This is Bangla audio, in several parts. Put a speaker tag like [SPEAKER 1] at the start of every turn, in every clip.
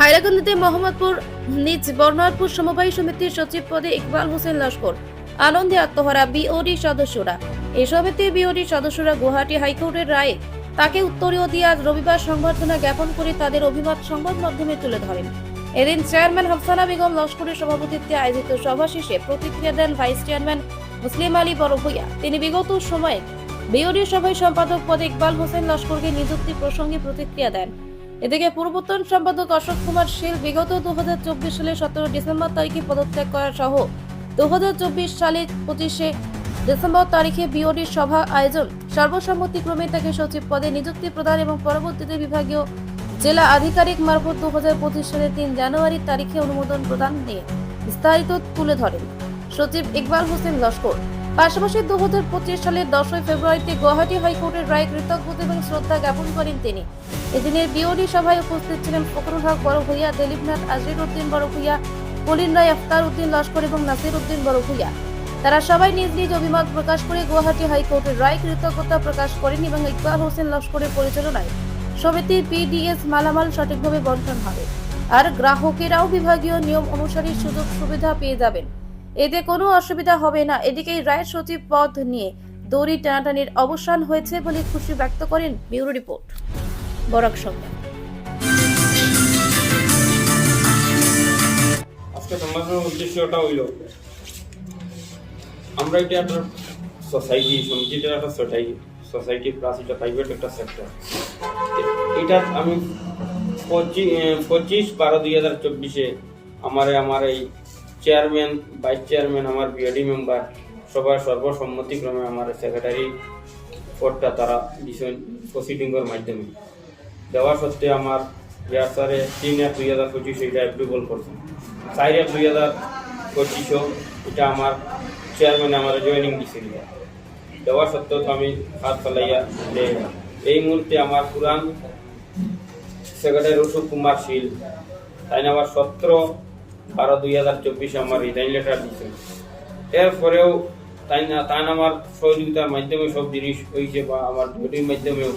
[SPEAKER 1] হাইলাকান্দিতে মোহাম্মদপুর নিজ বর্ণারপুর সমবায় সমিতির সচিব পদে ইকবাল হোসেন লস্কর। আনন্দে আত্মহারা বিওডি সদস্যরা। এ সমিতির বিওডি সদস্যরা গুয়াহাটি হাইকোর্টের রায়ে তাকে উত্তরীয় দিয়ে আজ রবিবার সংবর্ধনা জ্ঞাপন করে তাদের অভিমত সংবাদ মাধ্যমে তুলে ধরেন। এদিন চেয়ারম্যান হাফসানা বেগম লস্করের সভাপতিত্বে আয়োজিত সভা শেষে প্রতিক্রিয়া দেন ভাইস চেয়ারম্যান মুসলিম আলী বড়ভূয়া তিনি বিগত সময়ে বিওডি সভায় সম্পাদক পদে ইকবাল হোসেন লস্করকে নিযুক্তি প্রসঙ্গে প্রতিক্রিয়া দেন। এদিকে পূর্বতন সম্পাদক অশোক কুমার শীল বিগত দু সালের সতেরো ডিসেম্বর তারিখে পদত্যাগ করা সহ দু সালে পঁচিশে ডিসেম্বর তারিখে বিওডির সভা আয়োজন। সর্বসম্মতিক্রমে তাকে সচিব পদে নিযুক্তি প্রদান এবং পরবর্তীতে বিভাগীয় জেলা আধিকারিক মারফত দুহাজার পঁচিশ সালের তিন জানুয়ারি তারিখে অনুমোদন প্রদান নিয়ে বিস্তারিত তুলে ধরেন সচিব ইকবাল হোসেন লস্কর। পাশাপাশি দু হাজার পঁচিশ সালের দশই ফেব্রুয়ারিতে গুয়াহাটি হাইকোর্টের রায় কৃতজ্ঞতা এবং শ্রদ্ধা জ্ঞাপন করেন তিনি। এদিনের বিওডি সভায় উপস্থিত ছিলেন ফখরুল হক বড় ভূঁইয়া দিলীপনাথ আজির উদ্দিন বড় ভূঁইয়া কলিন রায় আফতার উদ্দিন লস্কর এবং নাসির উদ্দিন বড় তারা সবাই নিজ নিজ অভিমত প্রকাশ করে গুয়াহাটি হাইকোর্টের রায় কৃতজ্ঞতা প্রকাশ করেন এবং ইকবাল হোসেন লস্করের পরিচালনায় সমিতির পিডিএস মালামাল সঠিকভাবে বন্টন হবে। আর গ্রাহকেরাও বিভাগীয় নিয়ম অনুসারে সুযোগ সুবিধা পেয়ে যাবেন। এতে কোনো অসুবিধা হবে না। এদিকে রায়ের সচিব পদ নিয়ে দড়ি টানাটানির অবসান হয়েছে বলে খুশি ব্যক্ত করেন ব্যুরো রিপোর্ট। বরাক সংবাদ।
[SPEAKER 2] আজকে সমাজের উদ্দেশ্যটা হইল, আমরা এটা একটা সোসাইটি সমিতিটার একটা সোসাইটি সোসাইটি প্লাস এটা প্রাইভেট একটা সেক্টর এটা আমি পঁচিশ পঁচিশ বারো দুই হাজার চব্বিশে আমার আমার এই চেয়ারম্যান ভাইস চেয়ারম্যান আমার বিওডি মেম্বার সবার সর্বসম্মতিক্রমে আমার সেক্রেটারি পদটা তারা দিছেন প্রসিডিংয়ের মাধ্যমে। দেওয়া সত্ত্বে আমার ইয়ার স্যারে তিন এক দুই হাজার পঁচিশ এটা অ্যাপ্রুভাল করছেন। চার এক দুই হাজার পঁচিশও এটা আমার চেয়ারম্যান আমার জয়েনিং দিছিল দেওয়া সত্ত্বেও তো আমি হাত চালাইয়া যে এই মুহূর্তে আমার পুরান সেক্রেটারি অশোক কুমার শীল, তাই আমার সতেরো বারো দুই হাজার চব্বিশে আমার রিজাইন লেটার দিয়েছে এরপরেও তাই না তাই না আমার সহযোগিতার মাধ্যমে সব জিনিস হয়েছে বা আমার ভিডিওর মাধ্যমেও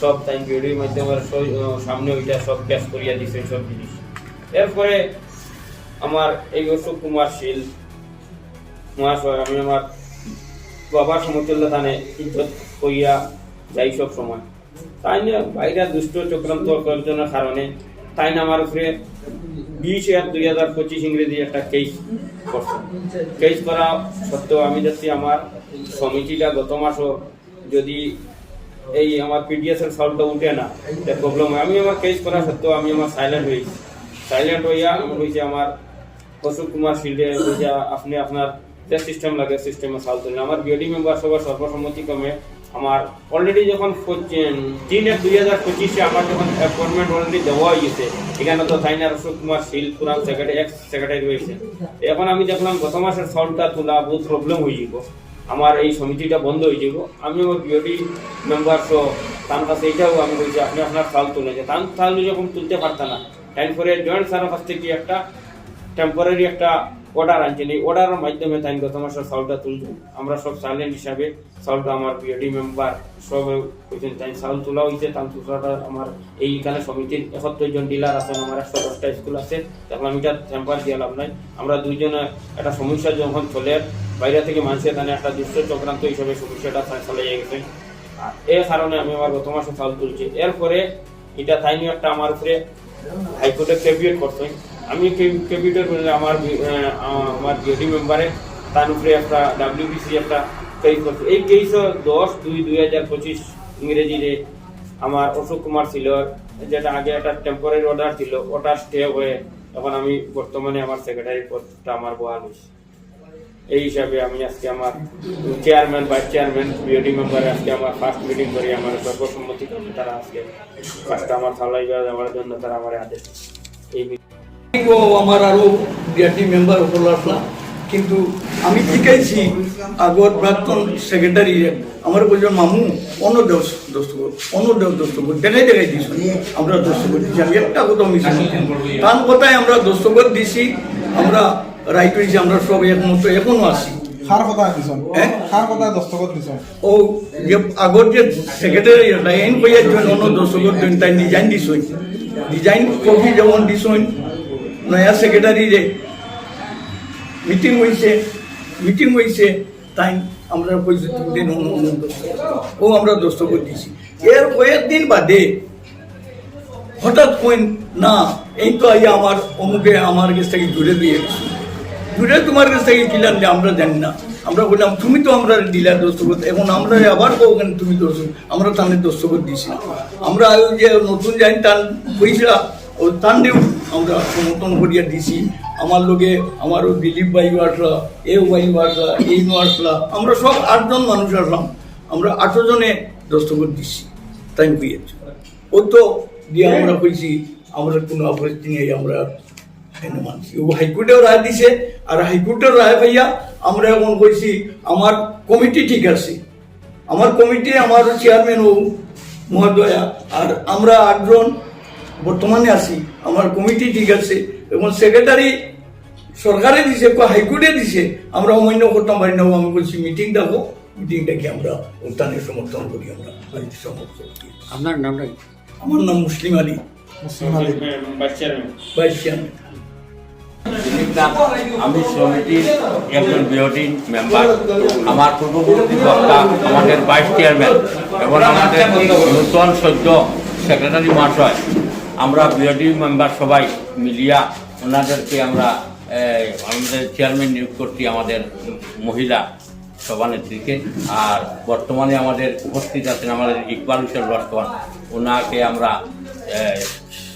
[SPEAKER 2] সব তাই ভিডিওর মাধ্যমে সামনে ওইটা সব ক্যাশ করিয়া দিছে সব জিনিস। এরপরে আমার এই অশোক কুমার শীল, মহাশয়, আমি আমার বাবার সমতুল্য থানে ইজ্জত করিয়া যাই সব সময়। তাই না, বাইরে দুষ্ট চক্রান্ত কয়েকজনের কারণে তাই না আমার উপরে বিশ এক দুই হাজার পঁচিশ ইংরেজি একটা কেস করছে। কেস করা সত্ত্বেও আমি যাচ্ছি আমার সমিতিটা গত মাসও যদি এই আমার পিডিএস এর সলভটা উঠে না এটা প্রবলেম হয়। আমি আমার কেস করা সত্ত্বেও আমি আমার সাইলেন্ট হয়েছি। সাইলেন্ট হইয়া আমি কইছি আমার অশোক কুমার শিল্ডে কইছে আপনি আপনার যে সিস্টেম লাগে সিস্টেমে সাল তুলেন আমার বিওডি মেম্বার সবার সর্বসম্মতিক্রমে আমার অলরেডি যখন তিন এক দুই হাজার পঁচিশে আমার যখন অ্যাপয়েন্টমেন্ট অলরেডি দেওয়া হয়েছে এখানে তো থাইনার অশোক কুমার শীল, পুরান সেক্রেটারি এক্স সেক্রেটারি রয়েছে। এখন আমি দেখলাম গত মাসের সলটা তোলা বহুত প্রবলেম হয়ে যাব আমার এই সমিতিটা বন্ধ হয়ে যাব আমি আমার বিওডি মেম্বার সহ তার কাছে এইটাও আমি বলছি, আপনি আপনার সাল তুলেছে তার সাল যখন তুলতে পারতাম না করে জয়েন্ট স্যারের কাছ থেকে একটা টেম্পোরারি একটা অর্ডার আনছেন এই অর্ডারের মাধ্যমে তাই গত মাসের চাউলটা তুলব আমরা সব সাইলেন্ট হিসাবে চাউলটা আমার বিওডি মেম্বার সব কইছেন, তাই চাউল তোলা হয়েছে তার তোলাটা আমার এইখানে সমিতির একাত্তর জন ডিলার আছেন, আমার একশো দশটা স্কুল আছে তখন আমি এটা টেম্পার দিয়ে লাভ নাই। আমরা দুইজনে একটা সমস্যা যখন চলে, বাইরে থেকে মানুষের এখানে একটা দুষ্ট চক্রান্ত হিসাবে সমস্যাটা চালিয়ে গেছে। আর এই কারণে আমি আমার গত মাসে চাউল তুলছি। এরপরে এটা তাই নিয়ে একটা আমার উপরে হাইকোর্টে ক্যাবিয়েট করছে আমি ক্যাবিয়েটের বলে আমার আমার বিওডি মেম্বারে তার উপরে একটা ডাব্লিউবিসি একটা কেস করছে। এই কেসও দশ দুই দুই হাজার পঁচিশ ইংরেজিতে আমার অশোক কুমার ছিল, যেটা আগে একটা টেম্পোরারি অর্ডার ছিল, ওটা স্টে হয়ে এখন আমি বর্তমানে আমার সেক্রেটারি পদটা আমার বহাল হয়েছে। এই হিসাবে আমি আজকে আমার chairman vice chairman BOD member আজকে আমার ফার্স্ট মিটিং করি, আমার সর্বসম্মতি তারা আজকে ফার্স্টটা আমার সালাই দেওয়ার জন্য তারা আমার আদেশ এই
[SPEAKER 3] ও আমার আরও বিআরটি মেম্বার হল আসলাম। কিন্তু আমি শিখাইছি আগত প্রাক্তন সেক্রেটারি আমার বলছেন মামু অন্য দেব দস্তকর অন্য দেব দস্তকর দেখাই দেখাই দিস। আমরা দস্তকর দিছি আমি একটা কথা মিশি তার কথায় আমরা দস্তকর দিছি আমরা রাইট হয়েছি আমরা সব একমত এখনও আছি।
[SPEAKER 4] খার কথা দিছন
[SPEAKER 3] হ্যাঁ?
[SPEAKER 4] কথা দস্তখত দিছন
[SPEAKER 3] ও যে আগত যে সেক্রেটারি লাইন কইয়ার জন্য অন্য দেন তাই ডিজাইন দিছ ডিজাইন কপি যেমন দিছইন নয়া সেক্রেটারি রে মিটিং হয়েছে মিটিং হয়েছে তাই আমরা দস্তখত। ও আমরা দস্তখত দিছি এর কয়েকদিন বাদে হঠাৎ কইন, না, এই তো আইয়া আমার অমুকে আমার কাছ থেকে দূরে দিয়ে গেছে। দূরে তোমার কাছ থেকে কিলাম যে আমরা জানি না। আমরা বললাম, তুমি তো আমরা ডিলার দস্তখত এখন আমরা আবার কখন তুমি দোষ আমরা তাদের দস্তখত দিছি আমরা যে নতুন যাই তার পয়সা ও তান আমরা সমর্থন করিয়া দিছি। আমার লোকে আমার ওই দিলীপ ভাইও আসলা এ ভাইও আসলা এই নো আসলা আমরা সব আটজন মানুষ আসলাম। আমরা আঠো জনে দস্তখত দিছি। তাই বুঝেছি ও তো দিয়ে আমরা কইছি, আমরা কোনো আপত্তি নেই, আমরা মানছি। ও হাইকোর্টেও রায় দিছে, আর হাইকোর্টের রায় ভাইয়া আমরা এখন কইছি, আমার কমিটি ঠিক আছে। আমার কমিটি, আমার চেয়ারম্যান ও মহোদয়া, আর আমরা আটজন বর্তমানে আছি আমার কমিটি ঠিক আছে এবং সেক্রেটারি সরকারে দিছে কো হাইকোর্টে দিছে আমরা অমান্য করতাম পারি না আমি বলছি মিটিং ডাকো মিটিং ডাকি আমরা উত্থানের সমর্থন করি আমরা বাড়িতে সমর্থন করি।
[SPEAKER 5] আপনার নামটা
[SPEAKER 3] আমার নাম মুসলিম আলী।
[SPEAKER 4] মুসলিম আলী।
[SPEAKER 2] ভাইস চেয়ারম্যান
[SPEAKER 5] আমি সমিতির একজন বিওটি মেম্বার আমার পূর্ববর্তী বক্তা আমাদের ভাইস চেয়ারম্যান এবং আমাদের নূতন সদ্য সেক্রেটারি মহাশয়। আমরা বিওটি মেম্বার সবাই মিলিয়া ওনাদেরকে আমরা আমাদের চেয়ারম্যান নিয়োগ করছি আমাদের মহিলা সভানেত্রীকে। আর বর্তমানে আমাদের উপস্থিত আছেন আমাদের ইকবাল হোসেন বর্তমান। ওনাকে আমরা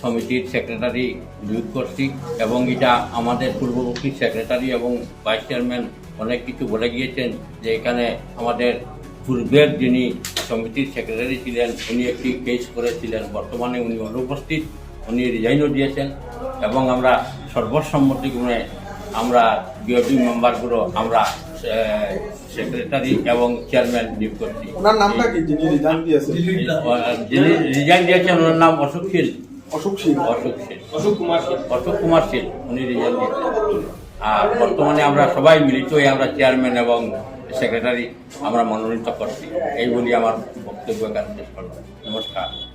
[SPEAKER 5] সমিতির সেক্রেটারি নিয়োগ করছি এবং এটা আমাদের পূর্ববর্তী সেক্রেটারি এবং ভাইস চেয়ারম্যান অনেক কিছু বলে গিয়েছেন যে এখানে আমাদের পূর্বের যিনি সমিতির সেক্রেটারি ছিলেন উনি একটি কেস করেছিলেন। বর্তমানে উনি অনুপস্থিত উনি রিজাইনও দিয়েছেন এবং আমরা সর্বসম্মতিক্রমে আমরা বিওটি মেম্বারগুলো আমরা সেক্রেটারি এবং চেয়ারম্যান নিয়োগ করছি।
[SPEAKER 4] ওনার নামটা কি? যিনি রিজাইন দিয়েছে
[SPEAKER 5] যিনি রিজাইন দিয়েছেন ওনার নাম অশোক শীল।
[SPEAKER 4] অশোক সিং
[SPEAKER 5] অশোক শীল।
[SPEAKER 2] অশোক কুমার সিং।
[SPEAKER 5] অশোক কুমার শীল উনি রিজাইন দিয়েছেন। আর বর্তমানে আমরা সবাই মিলিত হয়ে আমরা চেয়ারম্যান এবং সেক্রেটারি আমরা মনোনীত করছি। এই বলি আমার বক্তব্য এখানে শেষ করলাম। নমস্কার।